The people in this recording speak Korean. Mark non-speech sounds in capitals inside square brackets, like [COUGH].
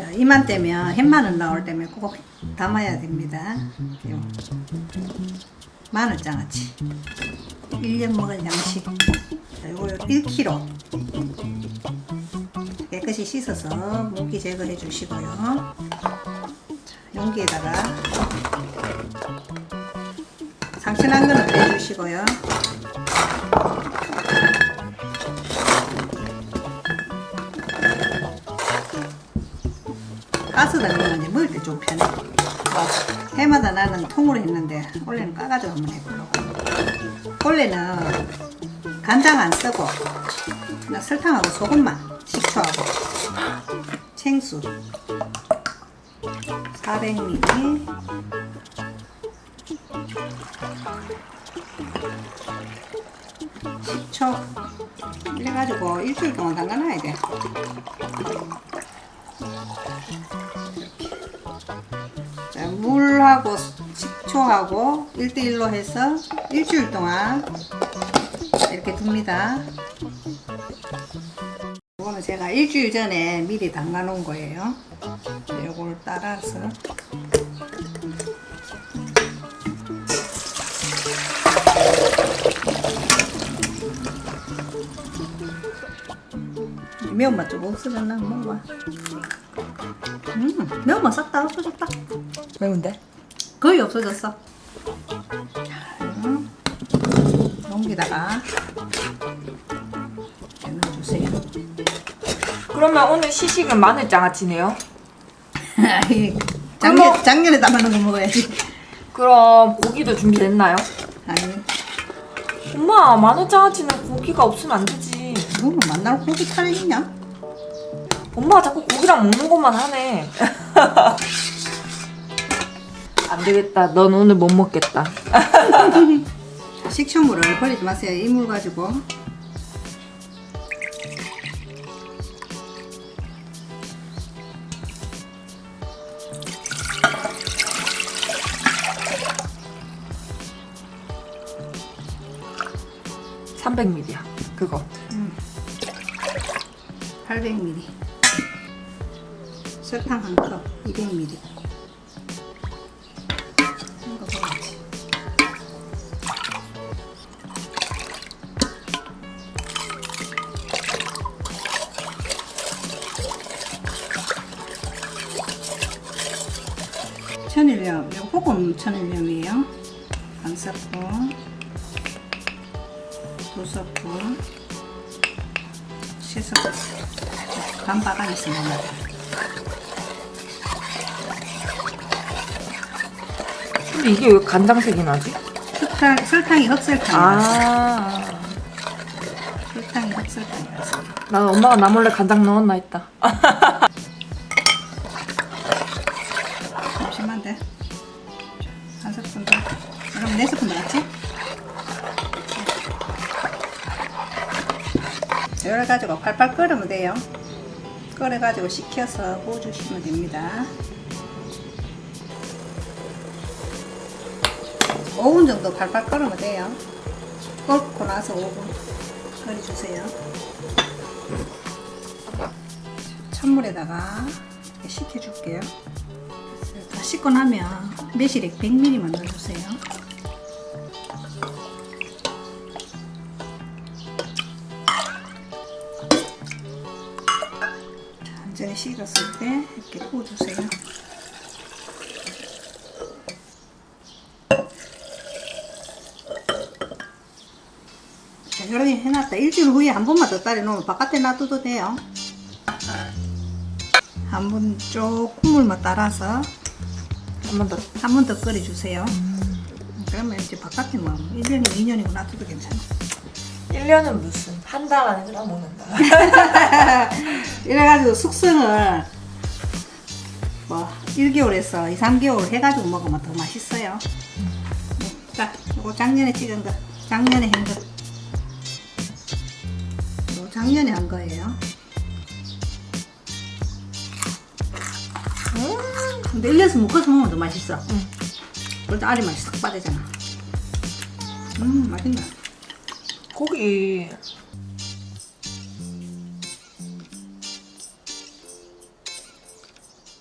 자, 이맘때면 햇마늘 나올 때면 꼭 담아야 됩니다. 요. 마늘 장아찌. 1년 먹을 양식. 자, 요거 1kg. 깨끗이 씻어서 물기 제거해 주시고요. 자, 용기에다가 상추난 거는 빼주시고요. 가스 달면 이제 먹을 때 좀 편해. 해마다 나는 통으로 했는데 원래는 까가지고 한번 해보려고. 원래는 간장 안 쓰고 설탕하고 소금만 식초하고 생수 400ml 식초 이래가지고 일주일 동안 담가놔야 돼. 자, 물하고 식초하고 1대1로 해서 일주일 동안 이렇게 둡니다. 이거는 제가 일주일 전에 미리 담가 놓은 거예요. 이걸 따라서 매운맛 좀 없어졌나? 먹어봐. 음, 매운맛 싹 다 없어졌다. 매운데? 거의 없어졌어. 음, 용기다가 넣어주세요. 그러면 오늘 시식은 마늘 장아찌네요. [LAUGHS] 아이, 작년, 작년에 담아놓은 거 먹어야지. 그럼 고기도 준비됐나요? 아니, 엄마 마늘 장아찌는 고기가 없으면 안 되지. 이거는 만날 고기 탈이냐? 엄마가 자꾸 고기랑 먹는 것만 하네. [LAUGHS] 안 되겠다. 넌 오늘 못 먹겠다. [LAUGHS] 식초물을 버리지 마세요. 이 물 가지고. 삼 300ml야. 그거. 800ml. 설탕 한 컵, 200ml. 이거 먹어야지. 천일염, 이거 호금 천일염이에요. 두 스푼, 씻어 간바가니 쓰는 거. 근데 이게 왜 간장색이 나지? 설탕, 설탕이 흑설탕이라서 아. 설탕이 흑설탕이라서 난 엄마가 나 몰래 간장 넣었나 했다. [LAUGHS] 잠시만 돼. 한 스푼 더. 그럼 네 스푼 들어갔지? 이래 가지고 팔팔 끓으면 돼요. 끓여 가지고 식혀서 부어주시면 됩니다. 5분 정도 팔팔 끓으면 돼요. 끓고 나서 5분 끓여주세요. 찬물에다가 식혀줄게요. 다 씻고 나면 매실액 100ml만 넣어주세요. 완전히 식었을 때 이렇게 부어주세요. 자, 이렇게 해놨다. 일주일 후에 한 번만 더 따려 놓으면 바깥에 놔둬도 돼요. 한번 조금 물만 따라서 한 번 더. 한 번 더 끓여주세요. 그러면 이제 바깥에 뭐 1년이고 2년이고 놔둬도 괜찮아. 1년은 무슨 한 달 안에만 먹는다. [LAUGHS] 이래가지고 숙성을 뭐 1개월에서 2, 3개월 해가지고 먹으면 더 맛있어요. 네, 자, 이거 작년에 찍은 거, 작년에 한 거. 이거 작년에 한 거예요. 음. 근데 1년에서 묶어서 먹으면 더 맛있어. 응. 그래도 알이 맛이 싹 빠지잖아. 음, 맛있네. 고기